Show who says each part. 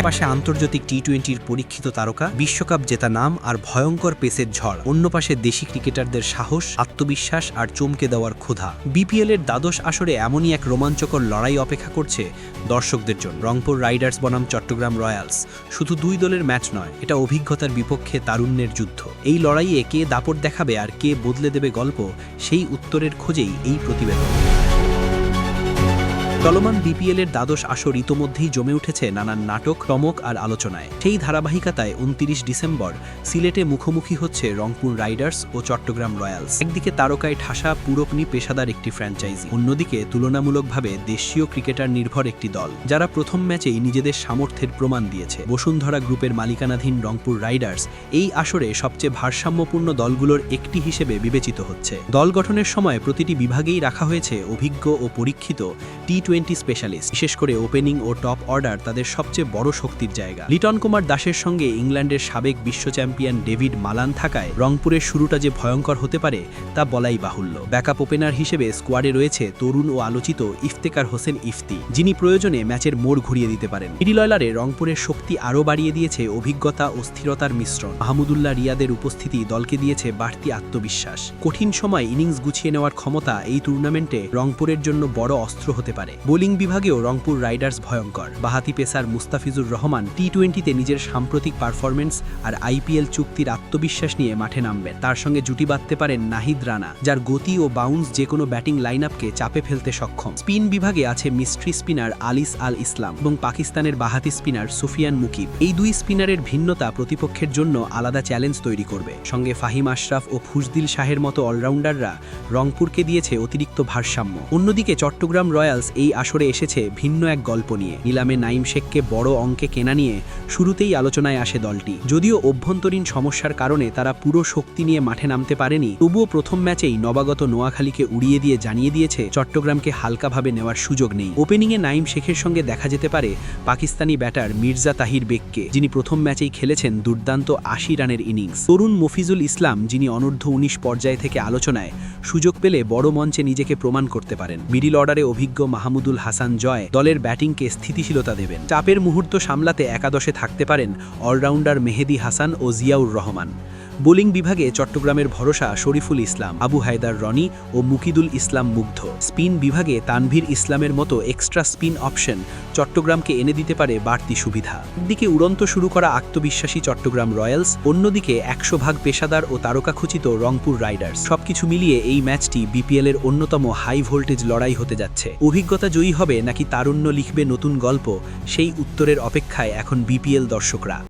Speaker 1: একপাশে আন্তর্জাতিক টি টোয়েন্টির পরীক্ষিত তারকা, বিশ্বকাপ জেতা নাম আর ভয়ঙ্কর পেসের ঝড়। অন্য পাশে দেশি ক্রিকেটারদের সাহস, আত্মবিশ্বাস আর চমকে দেওয়ার ক্ষুধা। বিপিএল এর দ্বাদশ আসরে এমনই এক রোমাঞ্চকর লড়াই অপেক্ষা করছে দর্শকদের জন্য। রংপুর রাইডার্স বনাম চট্টগ্রাম রয়্যালস। শুধু দুই দলের ম্যাচ নয়, এটা অভিজ্ঞতার বিপক্ষে তারুণ্যের যুদ্ধ। এই লড়াইয়ে কে দাপট দেখাবে আর কে বদলে দেবে গল্প, সেই উত্তরের খোঁজেই এই প্রতিবেদন। চলমান বিপিএল এর দ্বাদশ আসর ইতোমধ্যেই জমে উঠেছে নানান নাটক টমক আর আলোচনায়। সেই ধারাবাহিকতায় উনতিরিশ ডিসেম্বর সিলেটে মুখোমুখি হচ্ছে রংপুর রাইডার্স ও চট্টগ্রাম রয়্যালস। একদিকে তারকায় ঠাসা পুরোপনি পেশাদার একটি ফ্র্যাঞ্চাইজি। অন্যদিকে তুলনামূলকভাবে দেশীয় ক্রিকেটার নির্ভর একটি দল, যারা প্রথম ম্যাচেই নিজেদের সামর্থ্যের প্রমাণ দিয়েছে। বসুন্ধরা গ্রুপের মালিকানাধীন রংপুর রাইডার্স এই আসরে সবচেয়ে ভারসাম্যপূর্ণ দলগুলোর একটি হিসেবে বিবেচিত হচ্ছে। দল গঠনের সময় প্রতিটি বিভাগেই রাখা হয়েছে অভিজ্ঞ ও পরীক্ষিত টি টোয়েন্টি স্পেশালিস্ট বিশেষ করে ওপেনিং ও টপ অর্ডার তাদের সবচেয়ে বড় শক্তির জায়গা। লিটন কুমার দাসের সঙ্গে ইংল্যান্ডের সাবেক বিশ্ব চ্যাম্পিয়ন ডেভিড মালান থাকায় রংপুরের শুরুটা যে ভয়ঙ্কর হতে পারে, তা বলাই বাহুল্য। ব্যাকআপ ওপেনার হিসেবে স্কোয়াডে রয়েছে তরুণ ও আলোচিত ইফতেকার হোসেন ইফতি, যিনি প্রয়োজনে ম্যাচের মোড় ঘুরিয়ে দিতে পারেন। মিডিলয়লারে রংপুরের শক্তি আরও বাড়িয়ে দিয়েছে অভিজ্ঞতা ও স্থিরতার মিশ্রণ। মাহমুদুল্লাহ রিয়াদের উপস্থিতি দলকে দিয়েছে বাড়তি আত্মবিশ্বাস। কঠিন সময় ইনিংস গুছিয়ে নেওয়ার ক্ষমতা এই টুর্নামেন্টে রংপুরের জন্য বড় অস্ত্র হতে পারে। বোলিং বিভাগেও রংপুর রাইডার্স ভয়ঙ্কর। বাহাতি পেসার মুস্তাফিজুর রহমান টি টোয়েন্টিতে নিজের সাম্প্রতিক পারফরমেন্স আর আইপিএল চুক্তির আত্মবিশ্বাস নিয়ে মাঠে নামবেন। তার সঙ্গে জুটি বাঁধতে পারেন নাহিদ রানা, যার গতি ও বাউন্স যে কোনো ব্যাটিং লাইন আপকে চাপে ফেলতে সক্ষম। স্পিন বিভাগে আছে মিস্ট্রি স্পিনার আলিস আল ইসলাম এবং পাকিস্তানের বাহাতি স্পিনার সুফিয়ান মুকিব। এই দুই স্পিনারের ভিন্নতা প্রতিপক্ষের জন্য আলাদা চ্যালেঞ্জ তৈরি করবে। সঙ্গে ফাহিম আশরাফ ও ফুজদিল শাহের মতো অলরাউন্ডাররা রংপুরকে দিয়েছে অতিরিক্ত ভারসাম্য। অন্যদিকে চট্টগ্রাম রয়্যালস এই আসরে এসেছে ভিন্ন এক গল্প নিয়ে। নিলামে নাইম শেখকে বড় অঙ্কে কেনা নিয়ে শুরুতেই আলোচনায় আসে দলটি। যদিও অভ্যন্তরীণ সমস্যার কারণে তারা পুরো শক্তি নিয়ে মাঠে নামতে পারেনি, তবুও প্রথম ম্যাচেই নবাগত নোয়াখালীকে উড়িয়ে দিয়ে জানিয়ে দিয়েছে, চট্টগ্রামকে হালকাভাবে নেওয়ার সুযোগ নেই। ওপেনিংয়ে নাইম শেখের সঙ্গে দেখা যেতে পারে পাকিস্তানি ব্যাটার মির্জা তাহির বেগকে, যিনি প্রথম ম্যাচেই খেলেছেন দুর্দান্ত আশি রানের ইনিংস। তরুণ মফিজুল ইসলাম, যিনি অনূর্ধ্ব উনিশ পর্যায় থেকে আলোচনায় সুযোগ পেলে বড় মঞ্চে নিজেকে প্রমাণ করতে পারেন। মিডিল অর্ডারে অভিজ্ঞ মাহমুদুল হাসান জয় দলের ব্যাটিংকে স্থিতিশীলতা দেবেন। চাপের মুহূর্ত সামলাতে একাদশে থাকতে পারেন অলরাউন্ডার মেহেদি হাসান ও জিয়াউর রহমান। বোলিং বিভাগে চট্টগ্রামের ভরসা শরীফুল ইসলাম, আবু হায়দার রনি ও মুকিদুল ইসলাম মুগ্ধ। স্পিন বিভাগে তানভীর ইসলামের মতো এক্সট্রা স্পিন অপশন চট্টগ্রামকে এনে দিতে পারে বাড়তি সুবিধা। দিকে উড়ন্ত শুরু করা আত্মবিশ্বাসী চট্টগ্রাম রয়্যালস, অন্যদিকে একশো ভাগ পেশাদার ও তারকাখচিত রংপুর রাইডার্স। সবকিছু মিলিয়ে এই ম্যাচটি বিপিএল এর অন্যতম হাই ভোল্টেজ লড়াই হতে যাচ্ছে। অভিজ্ঞতা জয়ী হবে নাকি তারুণ্য লিখবে নতুন গল্প, সেই উত্তরের অপেক্ষায় এখন বিপিএল দর্শকরা।